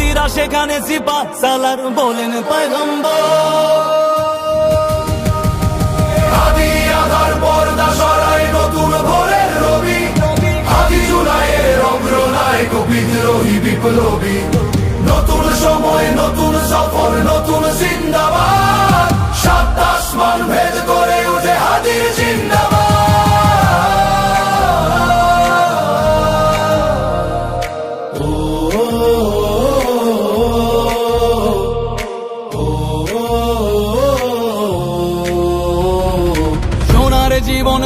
হাদিরা সেখানে সিপা সালার বলেন পয়গম্বর।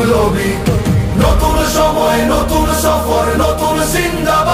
বিপ্লবী নতুন সময় নতুন সফর নতুন জিন্দাবাদ।